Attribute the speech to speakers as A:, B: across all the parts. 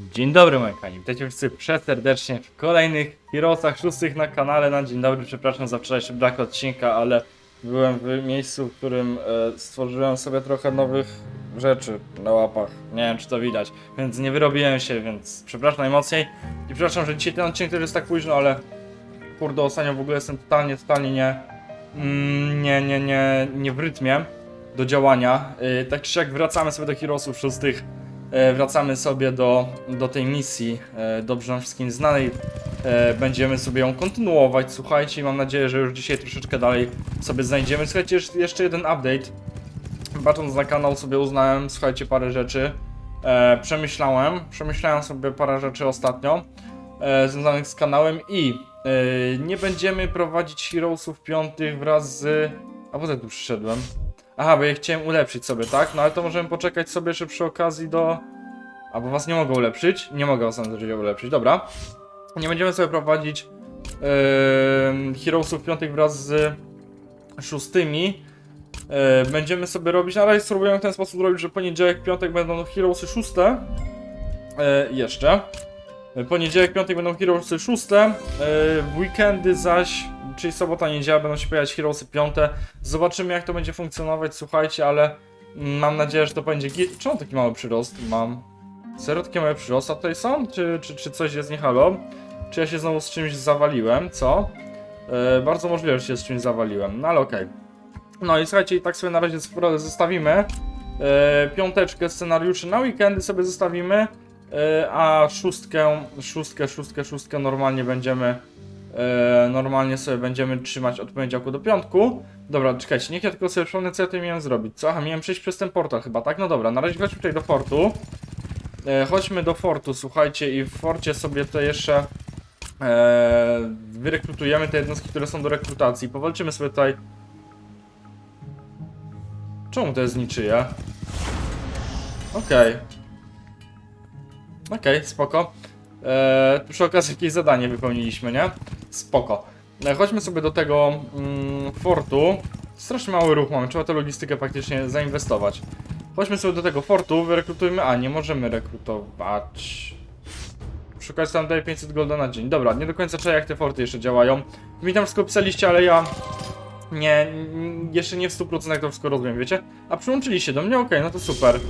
A: Dzień dobry moi kochani, witajcie wszyscy przeserdecznie w kolejnych Heroesach szóstych na kanale. Na dzień dobry, przepraszam za wczorajszy brak odcinka, ale byłem w miejscu, w którym e, stworzyłem sobie trochę nowych rzeczy na łapach. Nie wiem czy to widać, więc nie wyrobiłem się, więc przepraszam najmocniej. I przepraszam, że dzisiaj ten odcinek też jest tak późno, ale kurde ostatnio w ogóle jestem totalnie, totalnie nie, mm, nie, nie, nie, nie w rytmie do działania. Yy, tak czy siak wracamy sobie do Heroesów szóstych. E, wracamy sobie do, do tej misji, e, dobrze nam wszystkim znanej. E, będziemy sobie ją kontynuować, słuchajcie, mam nadzieję, że już dzisiaj troszeczkę dalej sobie znajdziemy. Słuchajcie, jeszcze- jeden update. Patrząc na kanał sobie uznałem, słuchajcie, parę rzeczy. Przemyślałem, przemyślałem sobie parę rzeczy ostatnio związanych z kanałem i nie będziemy prowadzić Heroesów piątych wraz z... A po co tu przyszedłem? Aha, bo ja chciałem ulepszyć sobie, tak? No ale to możemy poczekać sobie jeszcze przy okazji do... A bo was nie mogę ulepszyć? Nie mogę was na ulepszyć, dobra. Nie będziemy sobie prowadzić yy, Heroesów piątych wraz z szóstymi. Yy, będziemy sobie robić, na razie spróbujemy w ten sposób zrobić, że poniedziałek, piątek będą Heroesy szóste. Yy, jeszcze. Yy, Poniedziałek, piątek będą Heroesy szóste. Yy, w weekendy zaś, czyli sobota, niedziela będą się pojawiać Heroesy piąte. Zobaczymy jak to będzie funkcjonować, słuchajcie, ale mam nadzieję, że to będzie git. Czemu taki mały przyrost mam? Serio takie małe przyrosty tutaj są? Czy, czy, czy coś jest nie halo? Czy ja się znowu z czymś zawaliłem, co? E, bardzo możliwe, że się z czymś zawaliłem, no ale okej. No i słuchajcie, i tak sobie na razie zostawimy. E, piąteczkę scenariuszy na weekendy sobie zostawimy. E, a szóstkę, szóstkę, szóstkę, szóstkę normalnie będziemy normalnie sobie będziemy trzymać od poniedziałku do piątku. Dobra, czekajcie, niech ja tylko sobie przypomnę, co ja tutaj miałem zrobić. Co? Aha, miałem przejść przez ten portal chyba, tak? No dobra, na razie chodźmy tutaj do fortu. E, chodźmy do fortu, słuchajcie, i w forcie sobie to jeszcze e, wyrekrutujemy te jednostki, które są do rekrutacji. Powalczymy sobie tutaj. Czemu to jest niczyje? Okej. Okej, spoko. E, przy okazji jakieś zadanie wypełniliśmy, nie? Spoko. E, chodźmy sobie do tego mm, fortu. Strasznie mały ruch mamy, trzeba tę logistykę faktycznie zainwestować. Chodźmy sobie do tego fortu, wyrekrutujmy. A, nie możemy rekrutować. Szukać tam daje 500 golda na dzień. Dobra, nie do końca czuję jak te forty jeszcze działają. Mi tam wszystko pisaliście, ale ja nie, jeszcze nie w 100% to wszystko rozumiem, wiecie? A przyłączyliście do mnie? Okej, no to super.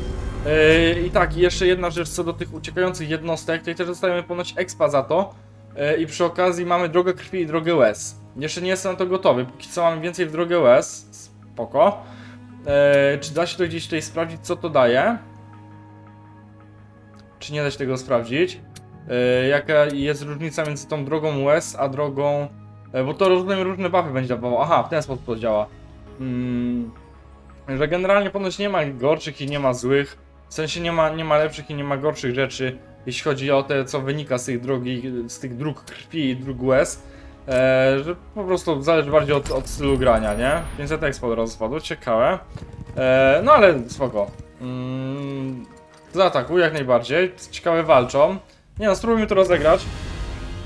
A: Yy, I tak, jeszcze jedna rzecz co do tych uciekających jednostek, tutaj też dostajemy ponoć expa za to. Yy, I przy okazji mamy drogę krwi i drogę łez. Jeszcze nie jestem na to gotowy, póki co mamy więcej w drogę łez. Spoko. Yy, czy da się to gdzieś tutaj sprawdzić, co to daje? Czy nie da się tego sprawdzić? Jaka jest różnica między tą drogą łez, a drogą... Bo to rozumiem różne buffy będzie dawało. Aha, w ten sposób to działa. Mm, że generalnie ponoć nie ma gorszych i nie ma złych. W sensie nie ma, nie ma lepszych i nie ma gorszych rzeczy, jeśli chodzi o te, co wynika z tych drogi, z tych dróg krwi i dróg łez. E, że po prostu zależy bardziej od, od stylu grania, nie? 500 expo spadło, ciekawe. E, no ale spoko. Mm, zaatakuj jak najbardziej, ciekawe walczą. Nie no, spróbujmy to rozegrać.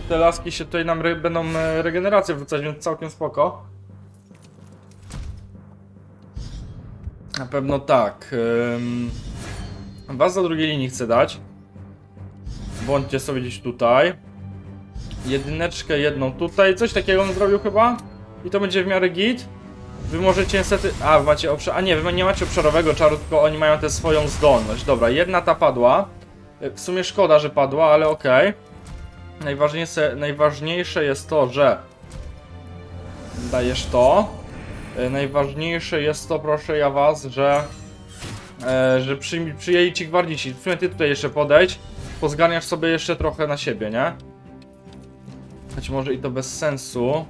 A: Te laski się tutaj nam re, będą e, regenerację wrzucać, więc całkiem spoko. Na pewno tak. Ym... Was do drugiej linii chcę dać. Bądźcie sobie gdzieś tutaj. Jedyneczkę jedną tutaj. Coś takiego on zrobił chyba. I to będzie w miarę git. Wy możecie niestety... A, wy macie obszar... A nie, wy nie macie obszarowego czaru, tylko oni mają tę swoją zdolność. Dobra, jedna ta padła. Y, W sumie szkoda, że padła, ale okej. Najważniejsze, najważniejsze jest to, że... Dajesz to. E, Najważniejsze jest to, proszę ja was, że e, że przy, przyjęli ci gwardzici. W sumie ty tutaj jeszcze podejdź, pozganiasz sobie jeszcze trochę na siebie, nie? Choć może i to bez sensu.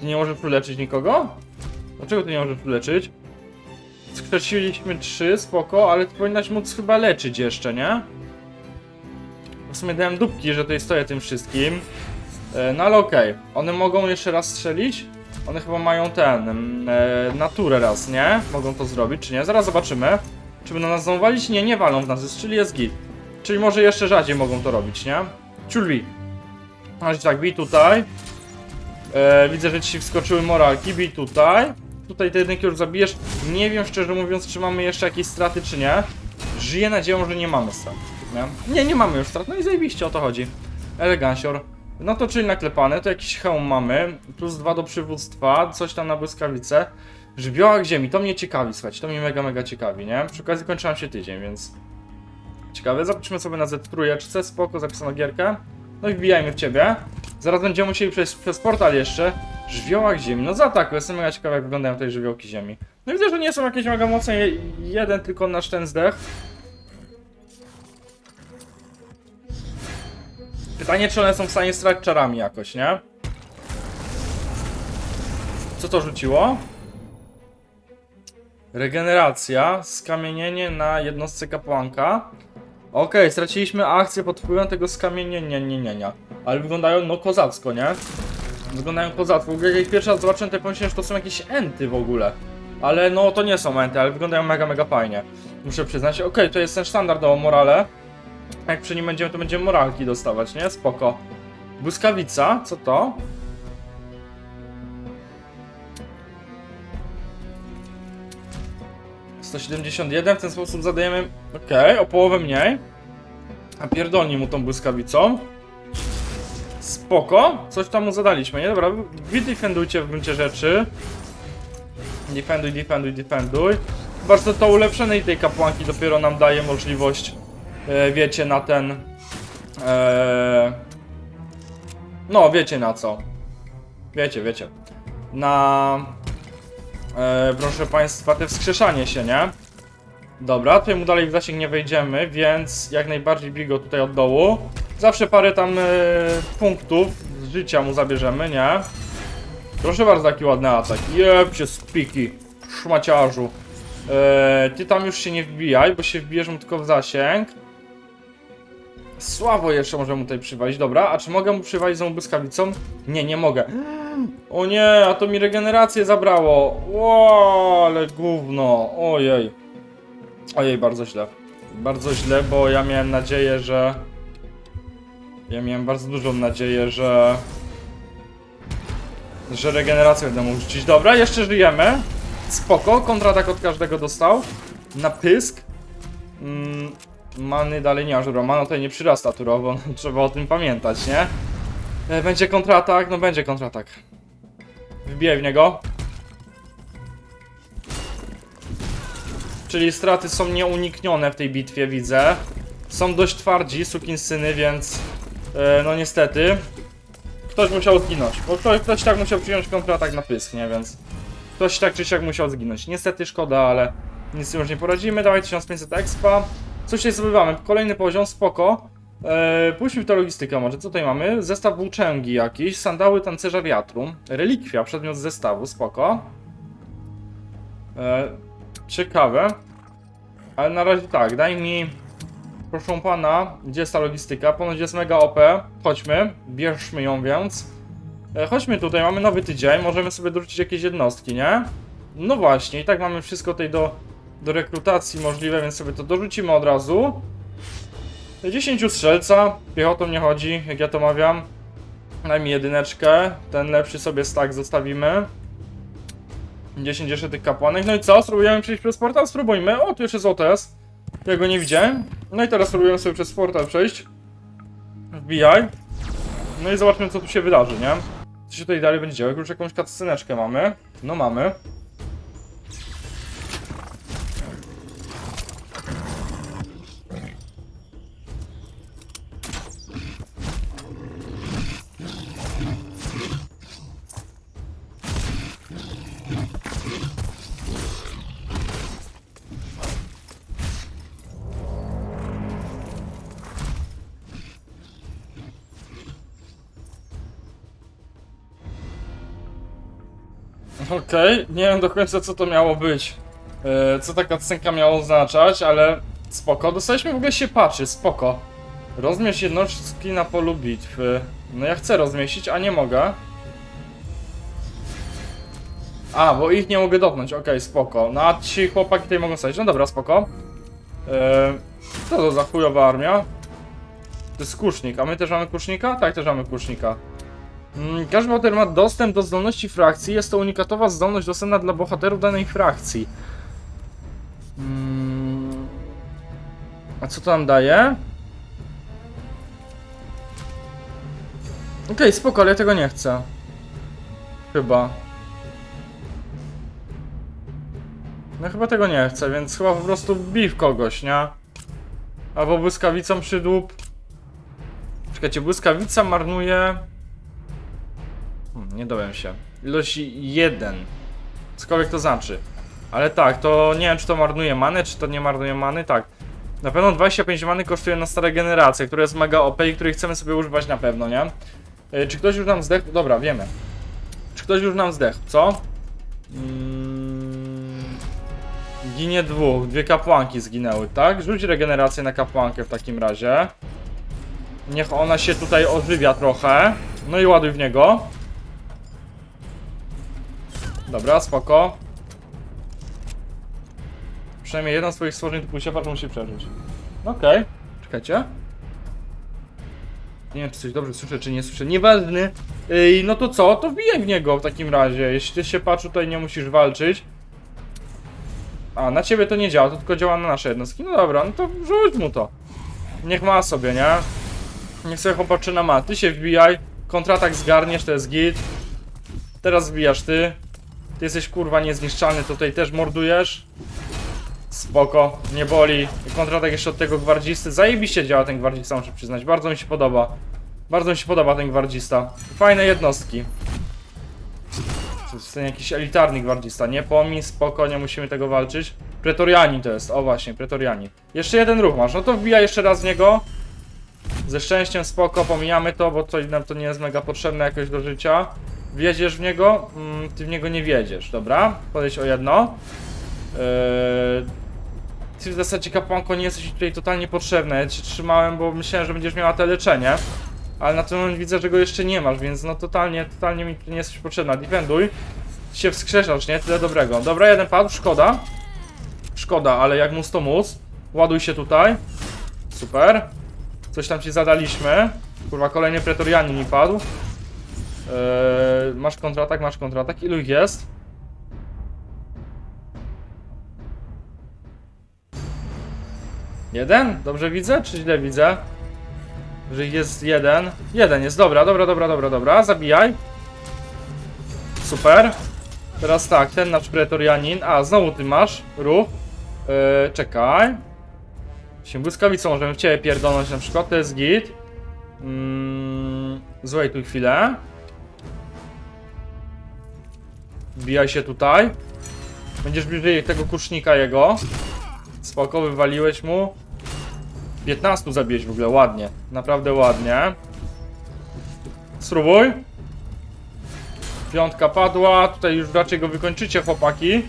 A: Ty nie możesz wyleczyć nikogo? Dlaczego ty nie możesz wyleczyć? Skrzeciliśmy trzy, spoko, ale ty powinnaś móc chyba leczyć jeszcze, nie? W sumie dałem dupki, że tutaj stoję tym wszystkim. E, No ale okej, one mogą jeszcze raz strzelić? One chyba mają ten, e, naturę raz, nie? Mogą to zrobić, czy nie? Zaraz zobaczymy. Czy będą nas znowu walić? Nie, nie walą w nas, czyli jest git. Czyli może jeszcze rzadziej mogą to robić, nie? Ciulwi. Masz tak, bij tutaj. E, widzę, że ci wskoczyły moralki, bij tutaj. Tutaj te jedynki już zabijesz. Nie wiem szczerze mówiąc, czy mamy jeszcze jakieś straty, czy nie. Żyję nadzieją, że nie mamy strat. Nie? nie, nie mamy już strat. No i zajebiście o to chodzi. Elegancior. No to czyli naklepane, to jakiś hełm mamy, plus dwa do przywództwa, coś tam na błyskawice. Żywiołach ziemi, to mnie ciekawi, słuchajcie, to mnie mega, mega ciekawi, nie? Przy okazji kończy się tydzień, więc... Ciekawe, zobaczymy sobie na Z3, spoko, zapisano gierkę. No i wbijajmy w ciebie. Zaraz będziemy musieli przejść przez portal jeszcze. Żywiołach ziemi, no zaatakuj, jestem mega ciekawy jak wyglądają te żywiołki ziemi. No widzę, że nie są jakieś mega mocne, je- jeden tylko nasz ten zdech. Pytanie, czy one są w stanie strać czarami jakoś, nie? Co to rzuciło? Regeneracja, skamienienie na jednostce kapłanka. Okej, straciliśmy akcję pod wpływem tego skamienienia, nie, nie, nie. Ale wyglądają no kozacko, nie? Wyglądają kozacko. W ogóle jak pierwszy raz zobaczyłem, to pomyślałem, że to są jakieś enty w ogóle. Ale no, to nie są enty, ale wyglądają mega, mega fajnie. Muszę przyznać. Okej, to jest ten standardowo morale. Jak przy nim będziemy, to będziemy moralki dostawać, nie? Spoko. Błyskawica, co to? ...171, w ten sposób zadajemy... Okej, o połowę mniej. A pierdolni mu tą błyskawicą. Spoko, coś tam mu zadaliśmy, nie? Dobra, wy defendujcie w gruncie rzeczy. Defenduj, defenduj, defenduj. Bardzo to ulepszenie tej kapłanki dopiero nam daje możliwość, wiecie, na ten... E, no, wiecie na co. Wiecie, wiecie. Na... E, proszę państwa, te wskrzeszanie się, nie? Dobra, tutaj mu dalej w zasięg nie wejdziemy, więc jak najbardziej bij go tutaj od dołu. Zawsze parę tam e, punktów z życia mu zabierzemy, nie? Proszę bardzo, taki ładny atak. Jeb spiki, szmaciarzu. E, ty tam już się nie wbijaj, bo się wbijesz mu tylko w zasięg. Słabo jeszcze możemy tutaj przywalić, dobra. A czy mogę mu przywalić z błyskawicą? Nie, nie mogę. O nie, a to mi regenerację zabrało. Ło, ale gówno. Ojej. Ojej, bardzo źle. Bardzo źle, bo ja miałem nadzieję, że... Ja miałem bardzo dużą nadzieję, że... Że regenerację będę mógł rzucić. Dobra, jeszcze żyjemy. Spoko, kontratak od każdego dostał. Na pysk. Mm, many dalej nie ma żura. Mana tutaj nie przyrasta turowo, trzeba o tym pamiętać, nie? E, Będzie kontratak, no będzie kontratak. Wbijaj w niego. Czyli straty są nieuniknione w tej bitwie, widzę. Są dość twardzi, sukinsyny, więc... E, no niestety... Ktoś musiał zginąć, bo ktoś, ktoś tak musiał przyjąć kontratak na pysk, nie? Więc... Ktoś tak czy siak musiał zginąć. Niestety szkoda, ale... Nic już nie poradzimy. Dawaj 1500 expa. Coś tutaj zdobywamy. Kolejny poziom, spoko. Eee, pójdźmy w tę logistykę może. Co tutaj mamy? Zestaw włóczęgi jakiś, sandały tancerza wiatru, relikwia, przedmiot zestawu, spoko. Eee, ciekawe. Ale na razie tak, daj mi... Proszę pana, gdzie jest ta logistyka? Ponoć jest mega OP. Chodźmy, bierzmy ją więc. E, chodźmy tutaj, mamy nowy tydzień, możemy sobie dorzucić jakieś jednostki, nie? No właśnie, i tak mamy wszystko tutaj do, do rekrutacji możliwe, więc sobie to dorzucimy od razu. 10 strzelca, piechotą nie chodzi, jak ja to mawiam. Daj mi jedyneczkę, ten lepszy sobie stack zostawimy. 10 jeszcze tych kapłanek, no i co? Spróbujemy przejść przez portal? Spróbujmy. O, tu jeszcze jest OTS. Ja go nie widziałem. No i teraz spróbujemy sobie przez portal przejść. Wbijaj. No i zobaczmy, co tu się wydarzy, nie? Co się tutaj dalej będzie działo? Już jakąś cutsceneczkę mamy. No mamy. Okej, nie wiem do końca co to miało być. E, co taka scenka miała oznaczać, ale spoko. Dostaliśmy w ogóle się patrzy, spoko. Rozmierz jednostki na polu bitwy. No ja chcę rozmieścić, a nie mogę. A, bo ich nie mogę dotknąć, okej, spoko. No a ci chłopaki tutaj mogą stać, no dobra, spoko. E, co to za chujowa armia? To jest kusznik, a my też mamy kusznika? Tak, też mamy kusznika. Mm, Każdy bohater ma dostęp do zdolności frakcji. Jest to unikatowa zdolność dostępna dla bohaterów danej frakcji. Mm. A co to nam daje? Okej, spoko, ale ja tego nie chcę. Chyba. No chyba tego nie chcę, więc chyba po prostu bij kogoś, nie? Albo błyskawicą przydłup. Czekajcie, błyskawica marnuje... Nie dowiem się. Ilość jeden. Cokolwiek to znaczy. Ale tak, to nie wiem czy to marnuje many, czy to nie marnuje many, tak. Na pewno 25 many kosztuje na stare generacje, która jest mega OP i której chcemy sobie używać na pewno, nie? E, czy ktoś już nam zdechł? Dobra, wiemy. Czy ktoś już nam zdechł, co? Mm, ginie dwóch, dwie kapłanki zginęły, tak? Rzuć regenerację na kapłankę w takim razie. Niech ona się tutaj ożywia trochę. No i ładuj w niego. Dobra, spoko. Przynajmniej jeden z swoich stworzeń typu siepacz musi przeżyć. Okej, czekajcie. Nie wiem, czy coś dobrze słyszę, czy nie słyszę. Nieważny. Ej, no to co? To wbijaj w niego w takim razie. Jeśli ty się patrzy, tutaj nie musisz walczyć. A, na ciebie to nie działa, to tylko działa na nasze jednostki. No dobra, no to rzuć mu to. Niech ma sobie, nie? Niech sobie chłopaczyna ma. Ty się wbijaj. Kontratak zgarniesz, to jest git. Teraz wbijasz ty. Ty jesteś kurwa niezniszczalny, tutaj też mordujesz. Spoko, nie boli. Kontratak jeszcze od tego gwardzisty. Zajebiście działa ten gwardzista, muszę przyznać. Bardzo mi się podoba. Bardzo mi się podoba ten gwardzista. Fajne jednostki. To jest ten jakiś elitarny gwardzista. Nie pomi, spoko, nie musimy tego walczyć. Pretorianin to jest, o właśnie, Pretorianin. Jeszcze jeden ruch masz, no to wbija jeszcze raz w niego. Ze szczęściem spoko, pomijamy to, bo to nam to nie jest mega potrzebne jakoś do życia. Wjedziesz w niego? Mm, ty w niego nie wiedziesz, dobra? Podejdź o jedno. Eee, ty w zasadzie kapłanko nie jesteś tutaj totalnie potrzebna. Ja cię trzymałem, bo myślałem, że będziesz miała te leczenie. Ale na ten moment widzę, że go jeszcze nie masz, więc no totalnie, totalnie mi nie jesteś potrzebna. Defenduj. Się wskrzeszasz, nie? Tyle dobrego. Dobra, jeden padł, szkoda. Szkoda, ale jak mus to mus. Ładuj się tutaj. Super. Coś tam ci zadaliśmy. Kurwa, kolejny pretorianin mi padł. Eee, masz kontratak, masz kontratak. Ilu ich jest? Jeden? Dobrze widzę, czy źle widzę? Że jest jeden. Jeden jest, dobra, dobra, dobra, dobra, dobra. Zabijaj. Super. Teraz tak, ten nasz pretorianin. A, znowu ty masz ruch. Eee, czekaj. Się błyskawicą możemy w ciebie pierdolnąć na przykład, to jest git. Mm, złej tu chwilę. Wbijaj się tutaj. Będziesz bliżej tego kusznika jego. Spoko, wywaliłeś mu. 15 zabiłeś w ogóle, ładnie. Naprawdę ładnie. Spróbuj. Piątka padła, tutaj już raczej go wykończycie chłopaki.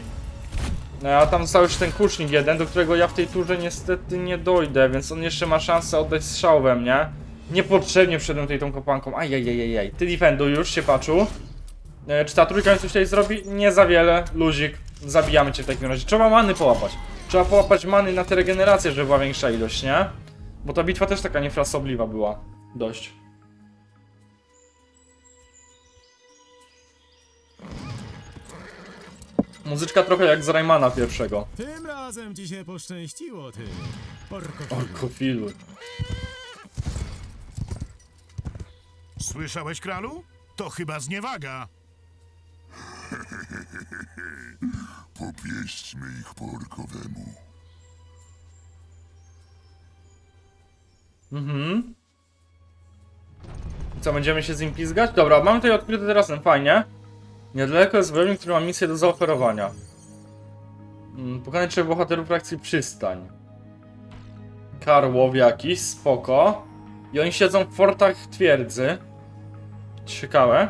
A: No, a tam został już ten kusznik jeden, do którego ja w tej turze niestety nie dojdę, więc on jeszcze ma szansę oddać strzał we mnie. Niepotrzebnie wszedłem tutaj tą kopanką, ajajajajaj. Ty defenduj już się paczu. E, czy ta trójka mi coś tutaj zrobi? Nie za wiele, luzik. Zabijamy cię w takim razie. Trzeba many połapać. Trzeba połapać many na te regeneracje, żeby była większa ilość, nie? Bo ta bitwa też taka niefrasobliwa była. Dość. Muzyczka trochę jak z Raymana pierwszego.
B: Tym razem ci się poszczęściło, ty. Orko.
A: Orkofilu.
C: Słyszałeś, kralu? To chyba zniewaga.
D: Popieśćmy ich po orkowemu.
A: Mhm. Co, będziemy się z nim pizgać? Dobra, mamy tutaj odkryty teraz ten fajnie. Niedaleko jest wojownik, który ma misję do zaoferowania. Mm, Pokonać trzech bohaterów frakcji przystań. Karłow jakiś, spoko. I oni siedzą w fortach twierdzy. Ciekawe.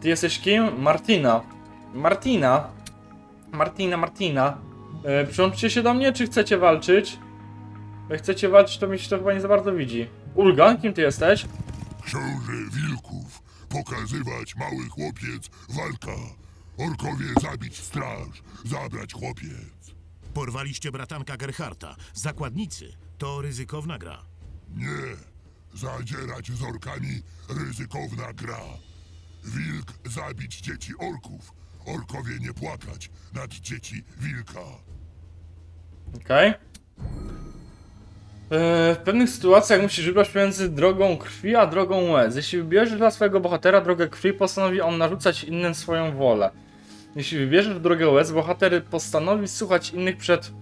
A: Ty jesteś kim? Martina. Martina. Martina, Martina. E, przyłączcie się do mnie, czy chcecie walczyć? Jak chcecie walczyć, to mi się to chyba nie za bardzo widzi. Ulga, kim ty jesteś?
D: Książę wilków, pokazywać mały chłopiec, walka. Orkowie zabić straż, zabrać chłopiec.
C: Porwaliście bratanka Gerharta. Zakładnicy. To ryzykowna gra.
D: Nie, zadzierać z orkami ryzykowna gra. Wilk zabić dzieci orków, orkowie nie płakać nad dzieci wilka.
A: Okej. w pewnych sytuacjach musisz wybrać między drogą krwi a drogą łez. Jeśli wybierzesz dla swojego bohatera drogę krwi, postanowi on narzucać innym swoją wolę. Jeśli wybierzesz drogę łez, bohater postanowi słuchać innych przed...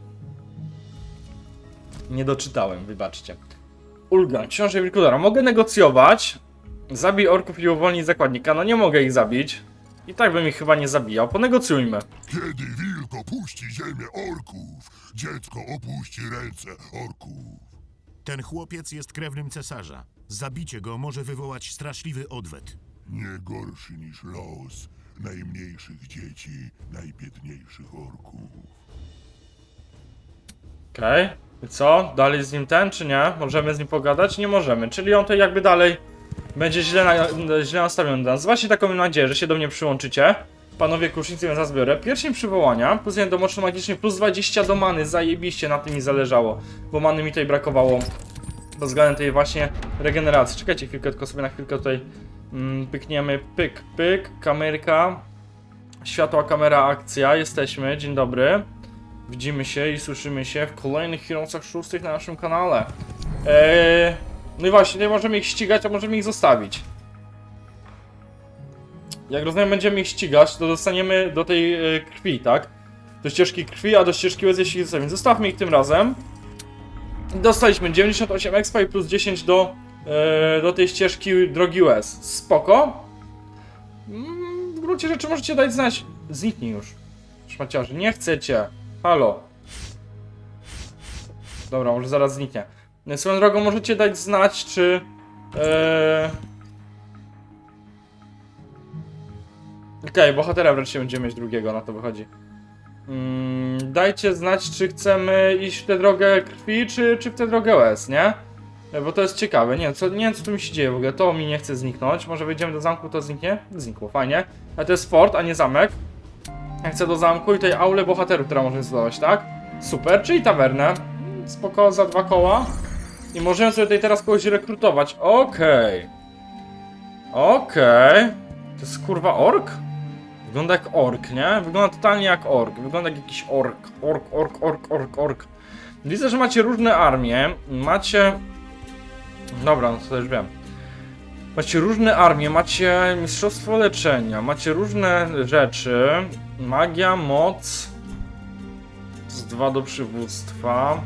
A: Nie doczytałem, wybaczcie. Ulga, książę Wilkudara. Mogę negocjować. Zabij orków i uwolnij zakładnika. No nie mogę ich zabić. I tak bym ich chyba nie zabijał. Ponegocjujmy.
D: Kiedy wilk opuści ziemię orków, dziecko opuści ręce orków.
C: Ten chłopiec jest krewnym cesarza. Zabicie go może wywołać straszliwy odwet.
D: Nie gorszy niż los najmniejszych dzieci, najbiedniejszych orków.
A: Okej. I co? Dalej z nim ten, czy nie? Możemy z nim pogadać? Nie możemy. Czyli on to jakby dalej będzie źle, na, źle nastawiony do nas. Właśnie taką mam nadzieję, że się do mnie przyłączycie. Panowie kusznicy, więc ja zbiorę. Pierścień przywołania, plus 1 do magiczny, plus 20 do many. Zajebiście, na tym mi zależało. Bo many mi tutaj brakowało. Pod względem tej właśnie regeneracji. Czekajcie chwilkę, tylko sobie na chwilkę tutaj mm, pykniemy. Pyk, pyk, kamerka. Światła, kamera, akcja. Jesteśmy, dzień dobry. Widzimy się i słyszymy się w kolejnych Heroesach szóstych na naszym kanale. Eee, no i właśnie, nie możemy ich ścigać, a możemy ich zostawić. Jak rozumiem, będziemy ich ścigać, to dostaniemy do tej e, krwi, tak? Do ścieżki krwi, a do ścieżki łez jeśli zostawimy. Zostawmy ich tym razem. Dostaliśmy 98 expa i plus 10 do, e, do tej ścieżki drogi łez. Spoko. Mm, w gruncie rzeczy możecie dać znać. Zniknij już. Szmaciarzy, nie chcecie. Halo. Dobra, może zaraz zniknie. Swoją drogą możecie dać znać, czy... Eee... Okej, bohatera wreszcie będziemy mieć drugiego, na to wychodzi. Mm, dajcie znać, czy chcemy iść w tę drogę krwi, czy, czy w tę drogę łez, nie? E, Bo to jest ciekawe, nie wiem, co, nie wiem co tu mi się dzieje w ogóle, to mi nie chce zniknąć, może wejdziemy do zamku, to zniknie? Znikło, fajnie. Ale to jest fort, a nie zamek. Ja chcę do zamku i tej aulę bohaterów, która możemy zdołać, tak? Super, czyli tawernę. Spoko, za dwa koła. I możemy sobie tutaj teraz kogoś rekrutować. Okej. Okej. To jest kurwa ork? Wygląda jak ork, nie? Wygląda totalnie jak ork. Wygląda jak jakiś ork. Ork, ork, ork, ork, ork. Widzę, że macie różne armie. Macie... Dobra, no to też wiem. Macie różne armie, macie mistrzostwo leczenia, macie różne rzeczy. Magia, moc. Z dwa do przywództwa.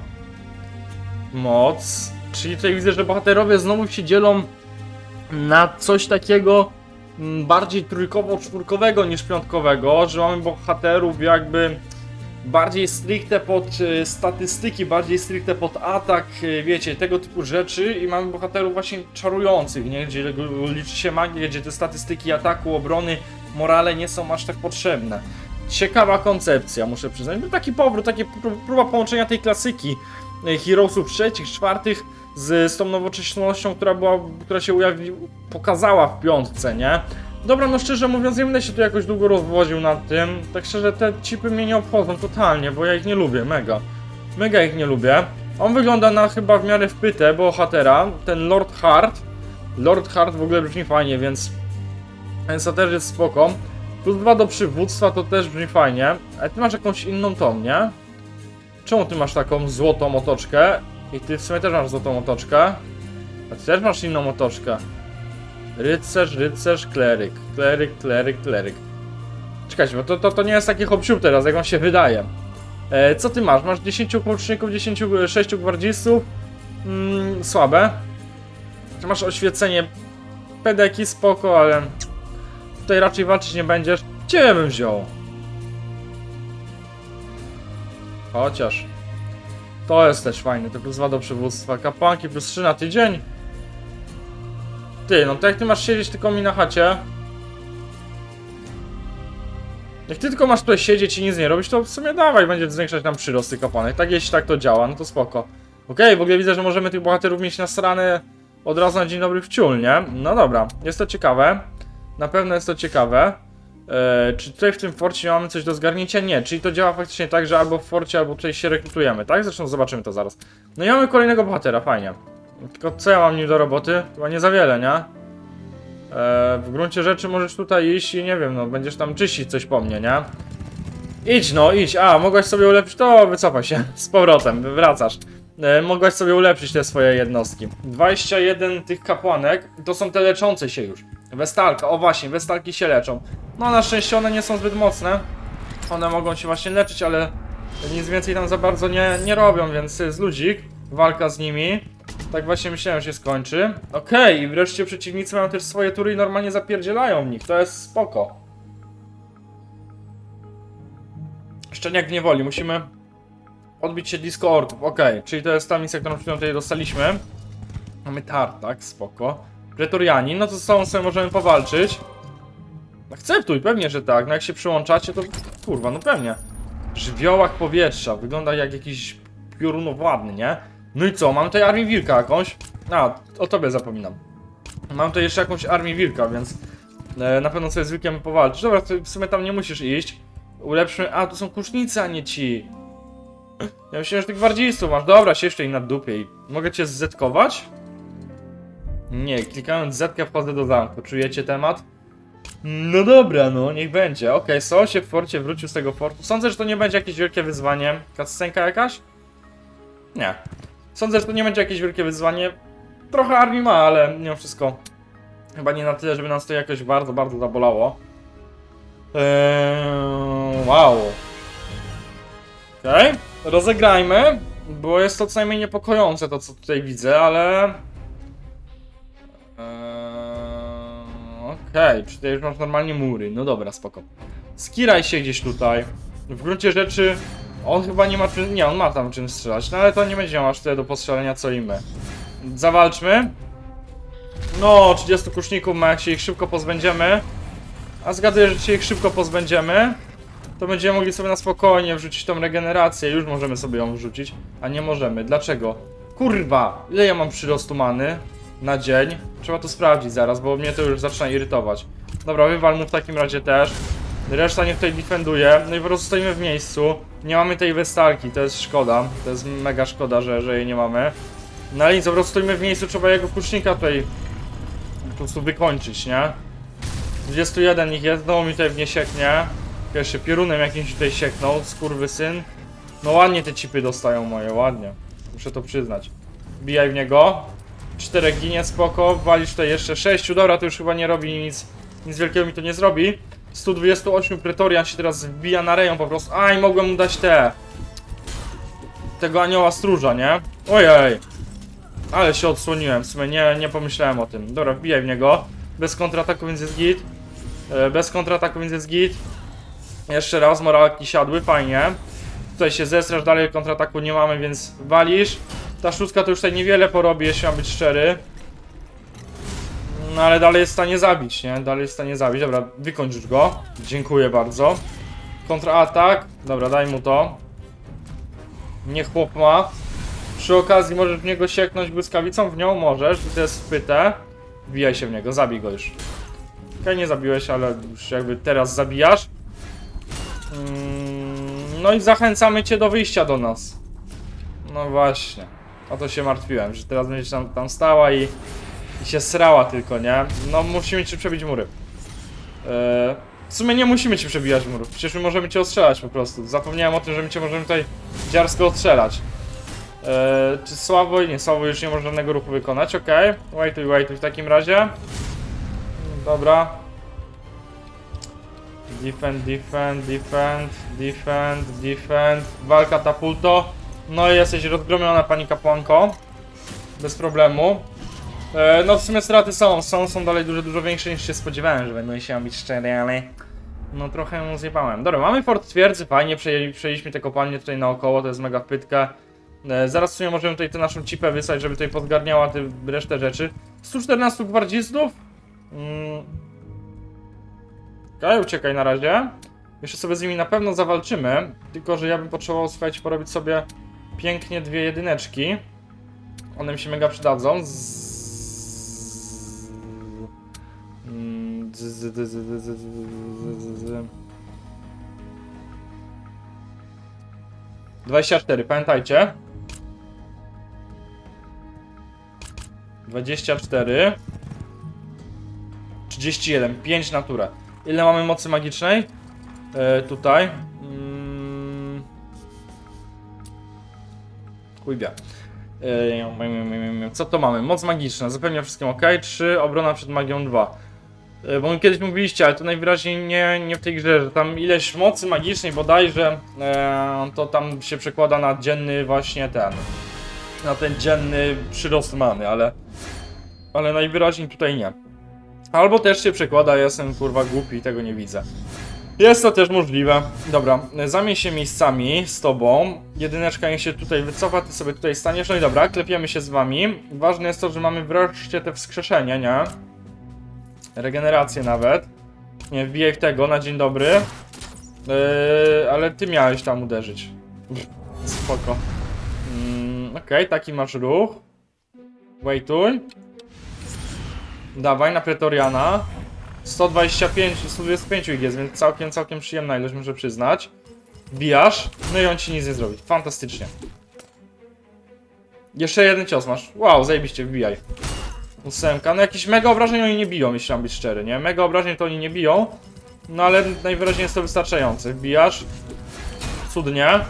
A: Moc. Czyli tutaj widzę, że bohaterowie znowu się dzielą na coś takiego mm, bardziej trójkowo-czwórkowego niż piątkowego, że mamy bohaterów jakby bardziej stricte pod e, statystyki, bardziej stricte pod atak, e, wiecie, tego typu rzeczy i mamy bohaterów właśnie czarujących, nie? Gdzie liczy się magia, gdzie te statystyki ataku, obrony, morale nie są aż tak potrzebne. Ciekawa koncepcja, muszę przyznać. No taki powrót, pró- próba połączenia tej klasyki Heroesów trzecich, czwartych z, z tą nowocześnością, która była, która się ujawni, pokazała w piątce, nie? Dobra, no szczerze mówiąc, nie będę się tu jakoś długo rozwodził nad tym. Tak szczerze, te chipy mnie nie obchodzą totalnie, bo ja ich nie lubię, mega. Mega ich nie lubię. On wygląda na chyba w miarę wpytę bohatera, ten Lord Hart. Lord Hart w ogóle brzmi fajnie, więc... To też jest spoko. Plus dwa do przywództwa to też brzmi fajnie. Ale ty masz jakąś inną tą, nie? Czemu ty masz taką złotą otoczkę? I ty w sumie też masz złotą otoczkę. A ty też masz inną otoczkę. Rycerz, rycerz, kleryk. Kleryk, kleryk, kleryk. Czekajcie, bo to, to, to nie jest taki hop teraz, jak on się wydaje. E, co ty masz? Masz 10 łuczników, 10, 6 gwardzistów. Mm, słabe. Masz oświecenie pedeki, spoko, ale tutaj raczej walczyć nie będziesz. Ciebie bym wziął. Chociaż. To jest też fajne, to plus 2 do przywództwa. Kapłanki plus 3 na tydzień. Ty, no to jak ty masz siedzieć tylko mi na chacie. Jak ty tylko masz tutaj siedzieć i nic nie robić, to w sumie dawaj, będzie zwiększać nam przyrost tych kapłanek. Tak jeśli tak to działa, no to spoko. Okej, w ogóle widzę, że możemy tych bohaterów mieć na strony od razu na dzień dobry w ciul, nie? No dobra, jest to ciekawe. Na pewno jest to ciekawe. Eee, czy tutaj w tym forcie mamy coś do zgarnięcia? Nie, czyli to działa faktycznie tak, że albo w forcie, albo tutaj się rekrutujemy, tak? Zresztą zobaczymy to zaraz. No i mamy kolejnego bohatera, fajnie. Tylko co ja mam nim do roboty? Chyba nie za wiele, nie? Eee, w gruncie rzeczy możesz tutaj iść i nie wiem, no będziesz tam czyścić coś po mnie, nie? Idź no, idź. A, mogłaś sobie ulepszyć, to wycofaj się z powrotem, wracasz. e, mogłaś sobie ulepszyć te swoje jednostki. 21 tych kapłanek to są te leczące się już. Westalka, o właśnie, westalki się leczą. No na szczęście one nie są zbyt mocne. One mogą się właśnie leczyć, ale nic więcej tam za bardzo nie, nie robią, więc jest ludzik. Walka z nimi. Tak właśnie myślałem, że się skończy. Okej, i wreszcie przeciwnicy mają też swoje tury i normalnie zapierdzielają w nich. To jest spoko. Szczeniak w niewoli. Musimy odbić siedlisko orków. Okej, czyli to jest ta misja, którą tutaj dostaliśmy. Mamy tartak, spoko. Pretoriani, no to z sobą sobie możemy powalczyć. Akceptuj, pewnie, że tak. No jak się przyłączacie, to kurwa, no pewnie. Żywiołak powietrza. Wygląda jak jakiś piorunowładny, nie? No i co? Mam tutaj armię wilka jakąś. A, o tobie zapominam. Mam tutaj jeszcze jakąś armię wilka, więc e, na pewno sobie z wilkiem powalczyć. Dobra, to w sumie tam nie musisz iść. Ulepszymy... A, tu są kusznicy, a nie ci. Ja myślałem, że tych gwardzistów masz. Dobra, się jeszcze i na dupie. Mogę cię zetkować? Nie, klikając Z wchodzę do zamku. Czujecie temat? No dobra, no, niech będzie. Okej, okay, się w forcie wrócił z tego fortu. Sądzę, że to nie będzie jakieś wielkie wyzwanie. Cutscenka jakaś? Nie. Sądzę, że to nie będzie jakieś wielkie wyzwanie. Trochę armii ma, ale mimo wszystko chyba nie na tyle, żeby nas to jakoś bardzo, bardzo zabolało. Eee, wow. Okej, okay. rozegrajmy, bo jest to co najmniej niepokojące to, co tutaj widzę, ale... Eee, Okej, okay. tutaj już masz normalnie mury, no dobra, spoko. Skiraj się gdzieś tutaj. W gruncie rzeczy on chyba nie ma czym, nie, on ma tam czym strzelać, no ale to nie będzie miał aż tyle do postrzelenia co i my. Zawalczmy. No, 30 kuszników ma, jak się ich szybko pozbędziemy. A zgaduję, że się ich szybko pozbędziemy. To będziemy mogli sobie na spokojnie wrzucić tą regenerację. Już możemy sobie ją wrzucić, a nie możemy. Dlaczego? Kurwa, ile ja mam przyrostu many na dzień? Trzeba to sprawdzić zaraz, bo mnie to już zaczyna irytować. Dobra, wywal mu w takim razie też. Reszta niech tutaj defenduje. No i po prostu stoimy w miejscu. Nie mamy tej westalki, to jest szkoda. To jest mega szkoda, że, że jej nie mamy. No ale nic, po prostu stoimy w miejscu, trzeba jego kucznika tutaj po prostu wykończyć, nie? 21 ich jest, znowu mi tutaj w nie sieknie. Jeszcze piorunem jakimś tutaj sieknął, syn. No ładnie te cipy dostają moje, ładnie. Muszę to przyznać. Bijaj w niego. Czterech ginie, spoko. Walisz tutaj jeszcze 6. Dobra, to już chyba nie robi nic. Nic wielkiego mi to nie zrobi. 128 Pretorian się teraz wbija na rejon po prostu. Aj, mogłem mu dać te. Tego anioła stróża, nie? Ojej. Ale się odsłoniłem, w sumie nie, nie pomyślałem o tym. Dobra, wbijaj w niego. Bez kontrataku, więc jest git. E, Bez kontrataku, więc jest git. Jeszcze raz, moralki siadły, fajnie. Tutaj się zesrasz, dalej kontrataku nie mamy, więc walisz. Ta szóstka to już tutaj niewiele porobi, jeśli mam być szczery. No ale dalej jest w stanie zabić, nie? Dalej jest w stanie zabić. Dobra, wykończysz go. Dziękuję bardzo. Kontraatak. Dobra, daj mu to. Niech chłop ma. Przy okazji możesz w niego sieknąć błyskawicą, w nią możesz, to jest wpyte. Wbijaj się w niego, zabij go już. Okej, nie zabiłeś, ale już jakby teraz zabijasz. Mm, No i zachęcamy cię do wyjścia do nas. No właśnie. O to się martwiłem, że teraz będziesz tam, tam stała i, i się srała tylko, nie? No musimy ci przebić mury. Eee, w sumie nie musimy ci przebijać murów, przecież my możemy cię ostrzelać po prostu. Zapomniałem o tym, że my cię możemy tutaj dziarsko ostrzelać. Eee, czy słabo? Nie, słabo już nie może żadnego ruchu wykonać, okej. Okay. Waituj, waituj w takim razie. Dobra. Defend, defend, defend, defend, defend. Walka katapulto. No i jesteś rozgromiona, pani kapłanko. Bez problemu. E, no w sumie straty są, są, są dalej dużo, dużo większe niż się spodziewałem, że będą się być szczery, ale... No trochę zjebałem. Dobra, mamy fort twierdzy, fajnie, przejęli, przejęliśmy te kopalnie tutaj naokoło, to jest mega pytka. E, zaraz w sumie możemy tutaj tę naszą cipę wysłać, żeby tutaj podgarniała te resztę rzeczy. 114 gwardzistów? Mm. Okej, uciekaj na razie. Jeszcze sobie z nimi na pewno zawalczymy, tylko że ja bym potrzebował, słuchajcie, porobić sobie pięknie dwie jedyneczki. One mi się mega przydadzą. Dwadzieścia cztery, pamiętajcie. Dwadzieścia cztery. Trzydzieści jeden, pięć naturę. Ile mamy mocy magicznej? Yy, tutaj. Wie. Yy, Co to mamy? Moc magiczna, zupełnie wszystkim ok. 3, obrona przed magią 2. Yy, Bo kiedyś mówiliście, ale to najwyraźniej nie, nie w tej grze, że tam ileś mocy magicznej bodajże e, to tam się przekłada na dzienny właśnie ten. Na ten dzienny przyrost many, ale. Ale najwyraźniej tutaj nie. Albo też się przekłada, ja jestem kurwa głupi i tego nie widzę. Jest to też możliwe. Dobra, zamień się miejscami z tobą. Jedyneczka niech się tutaj wycofa, ty sobie tutaj staniesz. No i dobra, klepiemy się z wami. Ważne jest to, że mamy wreszcie te wskrzeszenie, nie? Regenerację nawet. Nie, wbijaj w tego na dzień dobry. Yy, ale ty miałeś tam uderzyć. Spoko. Mm, Okej, taki masz ruch. Waituj. Dawaj na Pretoriana. 125, 125 ich jest, więc całkiem, całkiem przyjemna ilość, muszę przyznać. Bijasz, no i on ci nic nie zrobi. Fantastycznie. Jeszcze jeden cios masz. Wow, zajebiście, wbijaj. Ósemka, no jakieś mega obrażeń oni nie biją, jeśli mam być szczery, nie? Mega obrażeń to oni nie biją. No ale najwyraźniej jest to wystarczające. Wbijasz. Cudnie.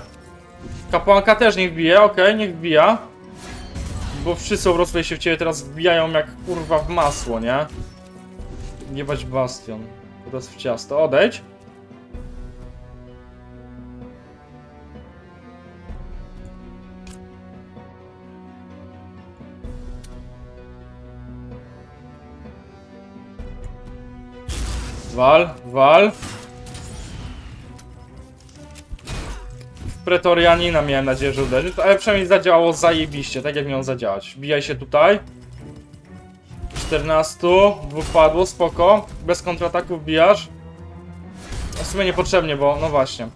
A: Kapłanka też niech bije, okej, niech wbija. Bo wszyscy po się w ciebie teraz wbijają jak kurwa w masło, nie? Jebać bastion. Teraz w ciasto. Odejdź. Wal, wal. Pretorianina miałem nadzieję, że uderzy, ale przynajmniej zadziałało zajebiście, tak jak miał zadziałać. Bijaj się tutaj. 14, dwóch padło, spoko. Bez kontrataków bijasz. W sumie niepotrzebnie, bo no właśnie.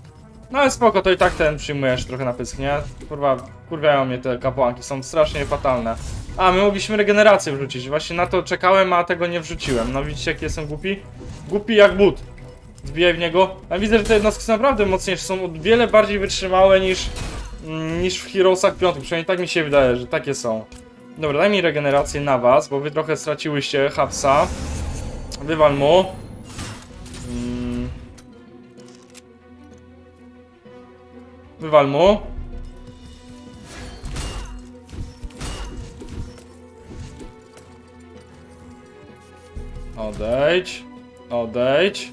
A: No ale spoko, to i tak ten przyjmujesz trochę na pysk, nie? Kurwa, kurwiają mnie te kapłanki, są strasznie fatalne. A, my mogliśmy regenerację wrzucić, właśnie na to czekałem, a tego nie wrzuciłem. No widzicie, jaki jestem głupi? Głupi jak but. Zbijaj w niego. A widzę, że te jednostki są naprawdę mocniejsze, są o wiele bardziej wytrzymałe niż, mm, niż w Heroesach 5. Przynajmniej tak mi się wydaje, że takie są. Dobra, daj mi regenerację na was, bo wy trochę straciłyście hapsa. Wywal mu. Mm. Wywal mu. Odejdź. Odejdź.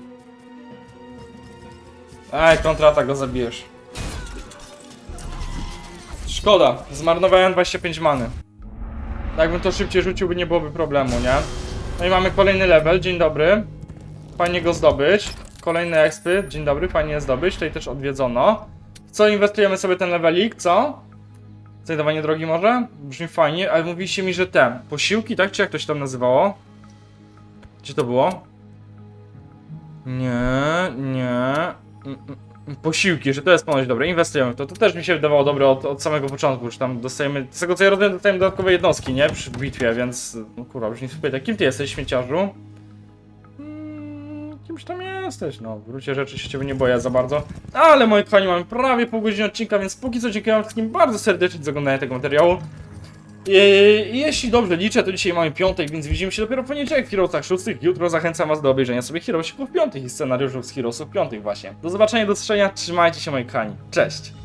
A: Ej, kontrata go zabijesz. Szkoda, zmarnowałem 25 many. Jakbym to szybciej rzucił, by nie byłoby problemu, nie? No i mamy kolejny level, dzień dobry. Fajnie go zdobyć. Kolejny expy, dzień dobry, fajnie zdobyć. Tutaj też odwiedzono. W co inwestujemy sobie ten levelik, co? Znajdowanie drogi może? Brzmi fajnie, ale mówiliście mi, że te posiłki, tak? Czy jak to się tam nazywało? Gdzie to było? Nie, nie. Mm, mm, Posiłki, że to jest ponoć dobre. Inwestujemy w to. To też mi się wydawało dobre od, od samego początku, że tam dostajemy. Z tego co ja rozumiem, dostajemy dodatkowe jednostki, nie? Przy bitwie, więc. No kurwa, już nie spytaj. Kim ty jesteś, śmieciarzu? Mm, Kimś tam jesteś, no. W gruncie rzeczy się ciebie nie boję za bardzo. Ale moi kochani, mamy prawie pół godziny odcinka, więc póki co dziękuję wszystkim bardzo serdecznie za oglądanie tego materiału. Jeśli dobrze liczę, to dzisiaj mamy piątek, więc widzimy się dopiero w poniedziałek w Heroesach szóstych. Jutro zachęcam was do obejrzenia sobie Heroesów piątych i scenariuszów z Heroesów piątych właśnie. Do zobaczenia, do usłyszenia, trzymajcie się moi kochani. Cześć!